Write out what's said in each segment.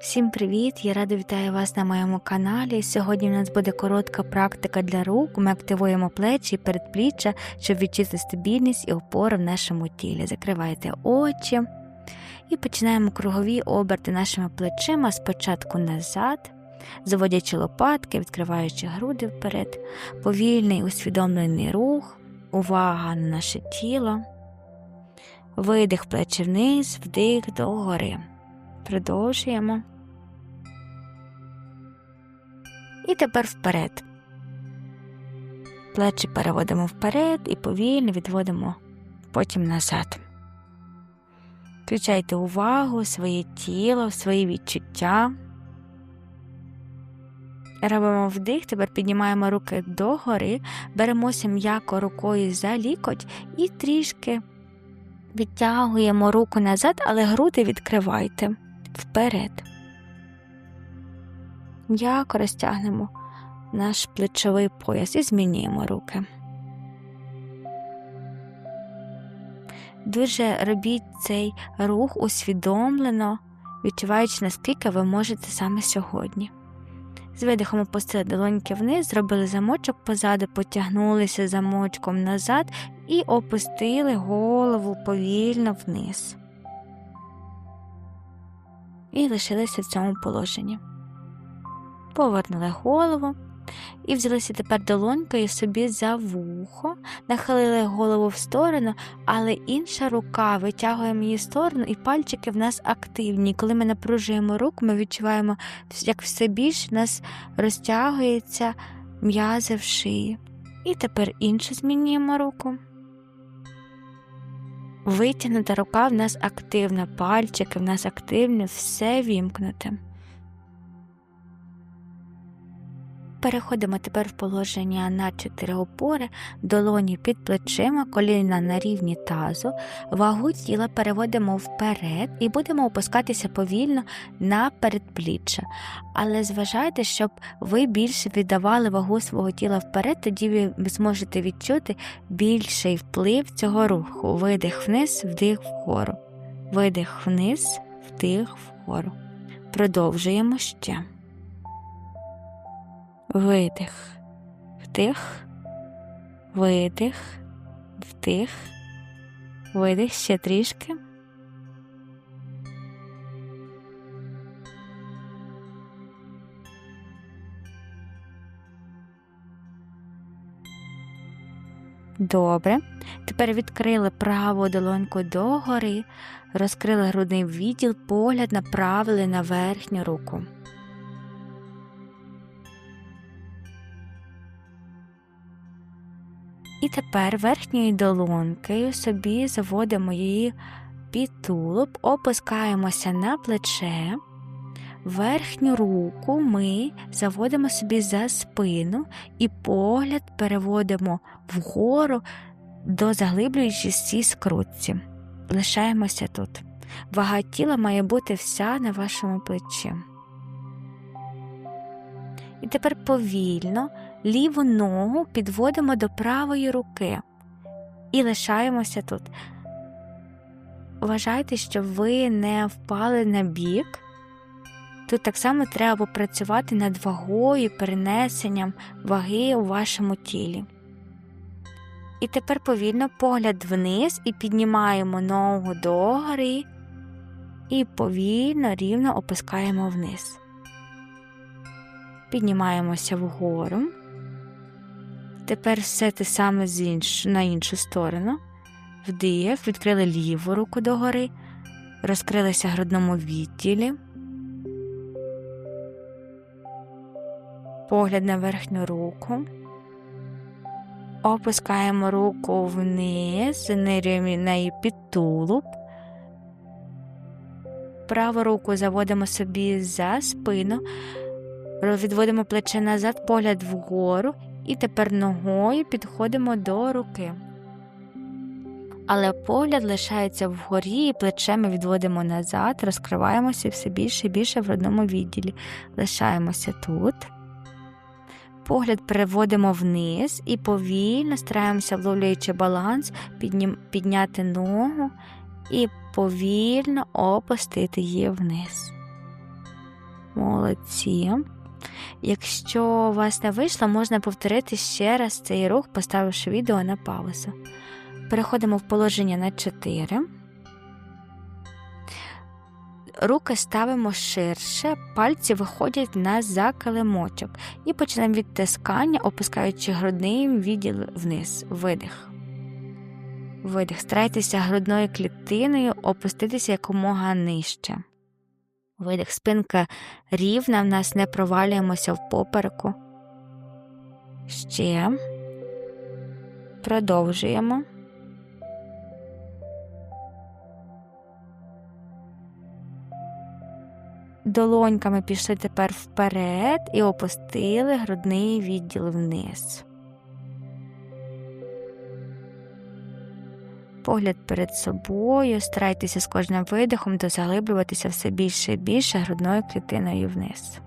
Всім привіт! Я рада вітаю вас на моєму каналі. Сьогодні у нас буде коротка практика для рук. Ми активуємо плечі і передпліччя, щоб відчути стабільність і опору в нашому тілі. Закривайте очі і починаємо кругові оберти нашими плечима спочатку назад, заводячи лопатки, відкриваючи груди вперед, повільний усвідомлений рух, увага на наше тіло, видих плечі вниз, вдих догори. Продовжуємо. І тепер вперед. Плечі переводимо вперед і повільно відводимо потім назад. Включайте увагу, своє тіло, свої відчуття. Робимо вдих, тепер піднімаємо руки догори, беремося м'яко рукою за лікоть і трішки відтягуємо руку назад, але груди відкривайте вперед. М'яко розтягнемо наш плечовий пояс і змінюємо руки. Дуже робіть цей рух усвідомлено, відчуваючи, наскільки ви можете саме сьогодні. З видихом опустили долоньки вниз, зробили замочок позаду, потягнулися замочком назад і опустили голову повільно вниз. І лишилися в цьому положенні. Повернули голову і взялися тепер долонькою собі за вухо, нахилили голову в сторону, але інша рука витягуємо її в сторону, і пальчики в нас активні. Коли ми напружуємо руку, ми відчуваємо, як все більше в нас розтягується м'язи в шиї. І тепер іншу змінюємо руку. Витягнута рука в нас активна, пальчики в нас активні, все вімкнуте. Переходимо тепер в положення на чотири опори, долоні під плечима, коліна на рівні тазу, вагу тіла переводимо вперед і будемо опускатися повільно на передпліччя. Але зважайте, щоб ви більше віддавали вагу свого тіла вперед, тоді ви зможете відчути більший вплив цього руху. Видих вниз, вдих вгору. Видих вниз, вдих вгору. Продовжуємо ще. Видих, вдих, видих, вдих, видих ще трішки. Добре. Тепер відкрили праву долоньку догори, розкрили грудний відділ, погляд направили на верхню руку. І тепер верхньою долонькою собі заводимо її під тулуб, опускаємося на плече, верхню руку ми заводимо собі за спину і погляд переводимо вгору до заглиблюючись скрутці. Лишаємося тут. Вага тіла має бути вся на вашому плечі. І тепер повільно ліву ногу підводимо до правої руки і лишаємося тут. Вважайте, що ви не впали на бік. Тут так само треба попрацювати над вагою, перенесенням ваги у вашому тілі. І тепер повільно погляд вниз і піднімаємо ногу догори і повільно рівно опускаємо вниз. Піднімаємося вгору. Тепер все те саме з інш... на іншу сторону. Вдих, відкрили ліву руку догори, розкрилися в грудному відділі. Погляд на верхню руку. Опускаємо руку вниз, занирюємо неї під тулуб. Праву руку заводимо собі за спину, відводимо плече назад, погляд вгору і тепер ногою підходимо до руки. Але погляд лишається вгорі, і плече ми відводимо назад, розкриваємося все більше і більше в одному відділі. Лишаємося тут. Погляд переводимо вниз і повільно стараємося, вловлюючи баланс, підняти ногу і повільно опустити її вниз. Молодці. Якщо у вас не вийшло, можна повторити ще раз цей рух, поставивши відео на паузу. Переходимо в положення на 4. Руки ставимо ширше, пальці виходять на за килимочок і починаємо відтискання, опускаючи грудний відділ вниз. Видих. Видих. Старайтеся грудною клітиною опуститися якомога нижче. Видих. Спинка рівна, в нас не провалюємося в попереку. Ще. Продовжуємо. Долоньками пішли тепер вперед і опустили грудний відділ вниз. Погляд перед собою, старайтеся з кожним видихом дозаглиблюватися все більше і більше грудною клітиною вниз.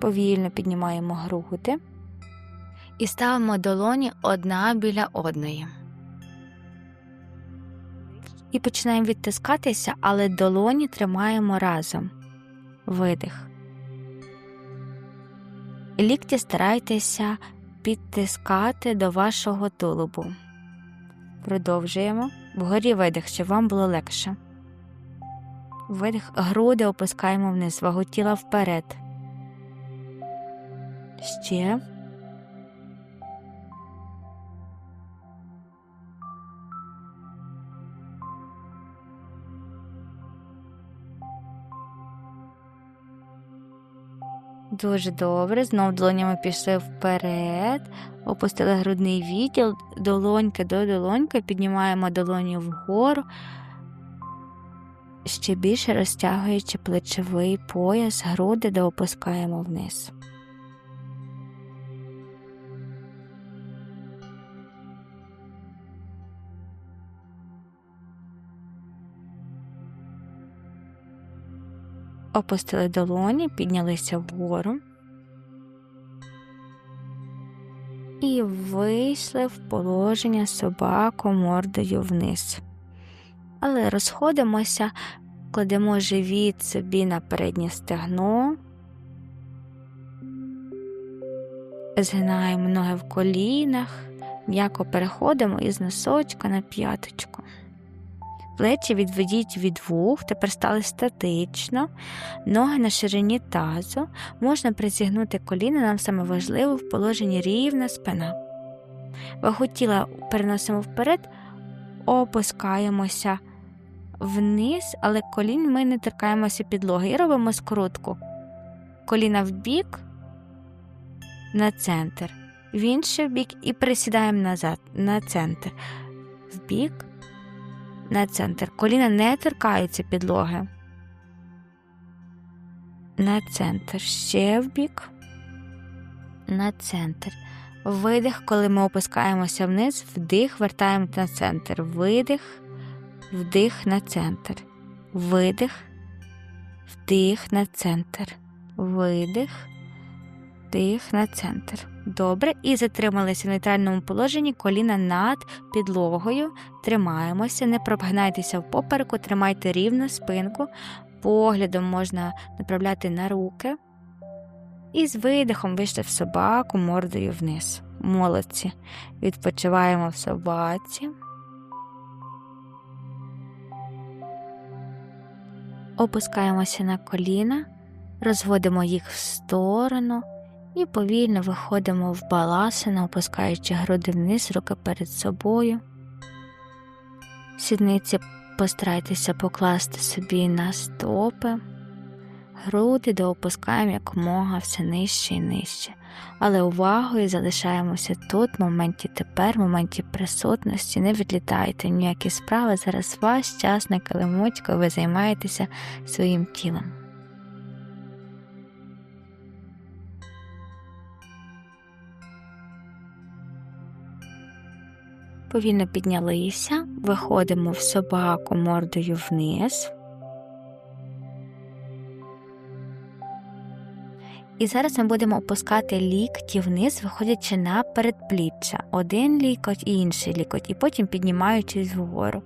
Повільно піднімаємо груди і ставимо долоні одна біля одної. І починаємо відтискатися, але долоні тримаємо разом. Видих. Лікті старайтеся підтискати до вашого тулубу. Продовжуємо. Вгорі видих, щоб вам було легше. Видих, груди опускаємо вниз, вагу тіла вперед. Ще. Дуже добре. Знов долонями пішли вперед, опустили грудний відділ, долонька до долоньки, піднімаємо долоні вгору, ще більше розтягуючи плечовий пояс, груди де опускаємо вниз. Опустили долоні, піднялися вгору і вийшли в положення собаку мордою вниз. Але розходимося, кладемо живіт собі на переднє стегно, згинаємо ноги в колінах, м'яко переходимо із носочка на п'яточку. Плечі відведіть від вух, тепер стали статично, ноги на ширині тазу, можна призігнути коліна, нам саме важливо в положенні рівна спина. Вагу тіла переносимо вперед, опускаємося вниз, але колін ми не торкаємося підлоги і робимо скрутку. Коліна в бік, на центр, в інший бік і присідаємо назад, на центр, в бік на центр. Коліна не торкаються підлоги. На центр. Ще в бік. На центр. Видих, коли ми опускаємося вниз, вдих, вертаємо на центр. Видих, вдих на центр. Видих, вдих на центр. Видих, вдих на центр. Добре. І затрималися в нейтральному положенні коліна над підлогою. Тримаємося, не прогнайтеся в попереку, тримайте рівно спинку, поглядом можна направляти на руки. І з видихом вийшли в собаку мордою вниз. Молодці. Відпочиваємо в собаці. Опускаємося на коліна, розводимо їх в сторону. І повільно виходимо в баласину, опускаючи груди вниз, руки перед собою. Сідниці постарайтеся покласти собі на стопи, груди доопускаємо якомога все нижче і нижче. Але увагою залишаємося тут, в моменті тепер, в моменті присутності, не відлітайте ніякі справи. Зараз ваш час на килимочку, ви займаєтеся своїм тілом. Повільно піднялися, виходимо в собаку мордою вниз. І зараз ми будемо опускати лікті вниз, виходячи на передпліччя. Один лікоть і інший лікоть, і потім піднімаючись вгору.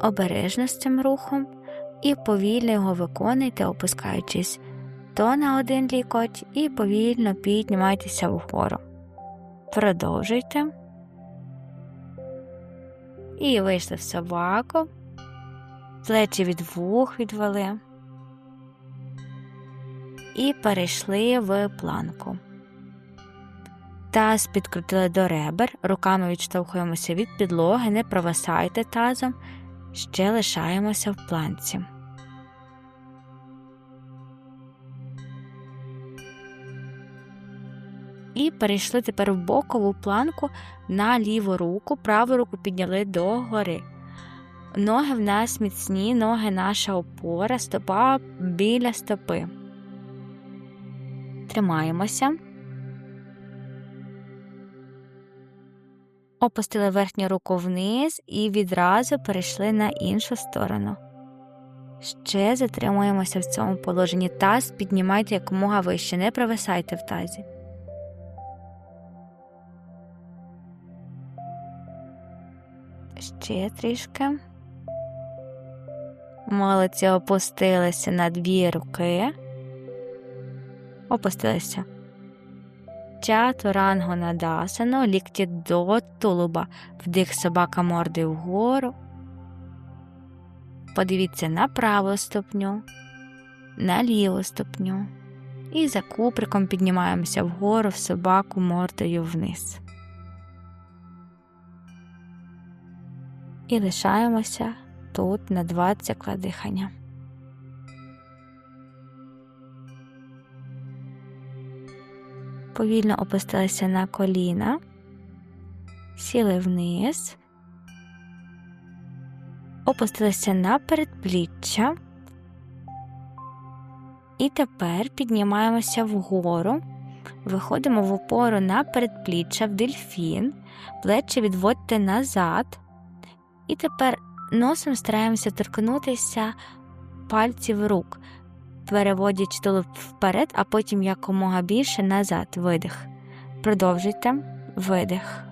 Обережно з цим рухом і повільно його виконуйте, опускаючись то на один лікоть і повільно піднімайтеся вгору. Продовжуйте. І вийшли в собаку, плечі від вух відвели. І перейшли в планку. Таз підкрутили до ребер, руками відштовхуємося від підлоги, не провисайте тазом, ще лишаємося в планці. І перейшли тепер в бокову планку на ліву руку, праву руку підняли догори. Ноги в нас міцні, ноги наша опора, стопа біля стопи. Тримаємося. Опустили верхню руку вниз і відразу перейшли на іншу сторону. Ще затримуємося в цьому положенні. Таз піднімайте якомога вище, не провисайте в тазі. Ще трішки. Молодці опустилися на дві руки. Опустилися. Чатурангу надасано, лікті до тулуба, вдих собака мордою вгору. Подивіться на праву ступню, на ліву ступню. І за куприком піднімаємося вгору в собаку мордою вниз. І лишаємося тут на два цикла дихання. Повільно опустилися на коліна, сіли вниз, опустилися на передпліччя. І тепер піднімаємося вгору, виходимо в опору на передпліччя в дельфін, плечі відводьте назад. І тепер носом стараємося торкнутися пальців рук, переводячи тулуб вперед, а потім якомога більше назад. Видих. Продовжуйте видих.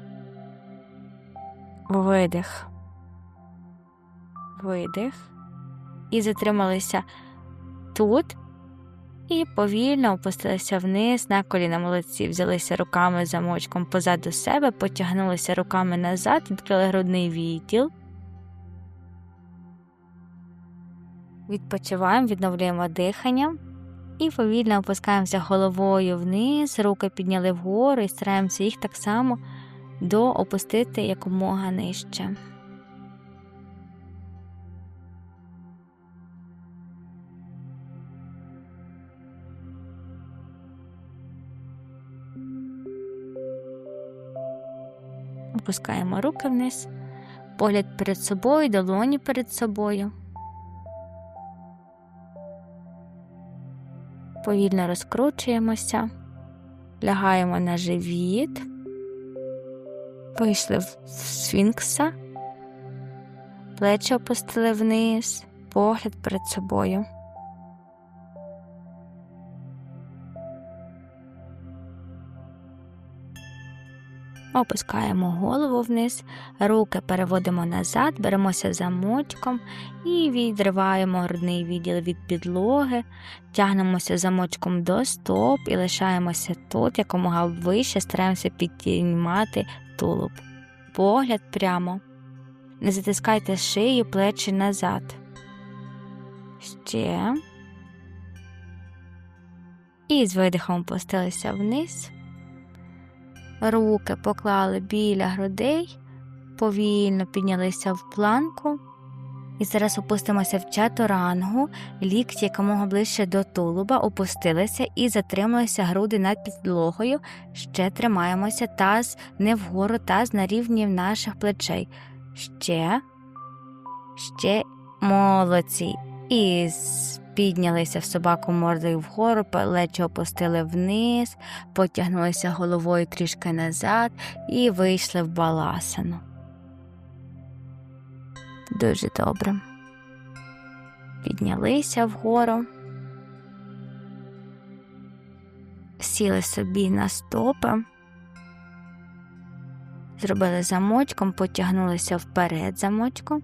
Видих. Видих. І затрималися тут. І повільно опустилися вниз на коліна молодці, взялися руками замочком позаду себе, потягнулися руками назад, відкрили грудний відділ. Відпочиваємо, відновлюємо дихання і повільно опускаємося головою вниз, руки підняли вгору і стараємося їх так само доопустити якомога нижче. Опускаємо руки вниз, погляд перед собою, долоні перед собою. Повільно розкручуємося, лягаємо на живіт, вийшли в сфінкса, плечі опустили вниз, погляд перед собою. Опускаємо голову вниз, руки переводимо назад, беремося замочком і відриваємо грудний відділ від підлоги, тягнемося замочком до стоп і лишаємося тут, якомога вище, стараємося підіймати тулуб. Погляд прямо. Не затискайте шию, плечі назад. Ще. І з видихом опустилися вниз. Руки поклали біля грудей, повільно піднялися в планку. І зараз опустимося в чатурангу, лікті якомога ближче до тулуба, опустилися і затрималися груди над підлогою. Ще тримаємося, таз не вгору, таз на рівні наших плечей. Ще, ще молодці. І піднялися в собаку мордою вгору, плечі опустили вниз, потягнулися головою трішки назад і вийшли в баласану. Дуже добре. Піднялися вгору. Сіли собі на стопи, зробили замочком, потягнулися вперед замочком,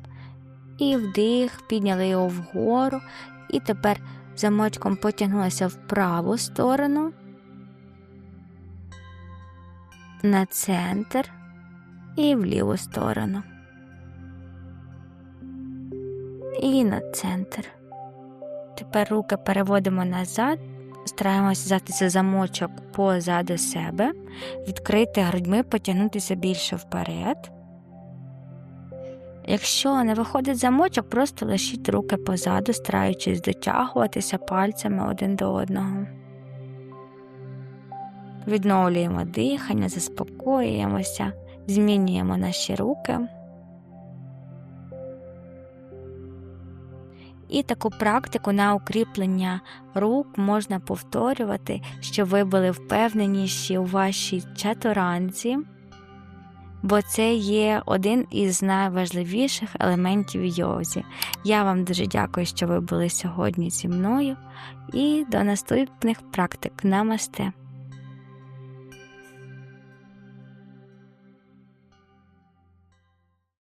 і вдих, підняли його вгору, і тепер замочком потягнулися в праву сторону, на центр і в ліву сторону. І на центр. Тепер руки переводимо назад, стараємося взяти за замочок позаду себе, відкрити грудьми, потягнутися більше вперед. Якщо не виходить замочок, просто лишіть руки позаду, стараючись дотягуватися пальцями один до одного. Відновлюємо дихання, заспокоюємося, змінюємо наші руки. І таку практику на укріплення рук можна повторювати, щоб ви були впевненіші у вашій чатуранці, бо це є один із найважливіших елементів йозі. Я вам дуже дякую, що ви були сьогодні зі мною, і до наступних практик. Намасте!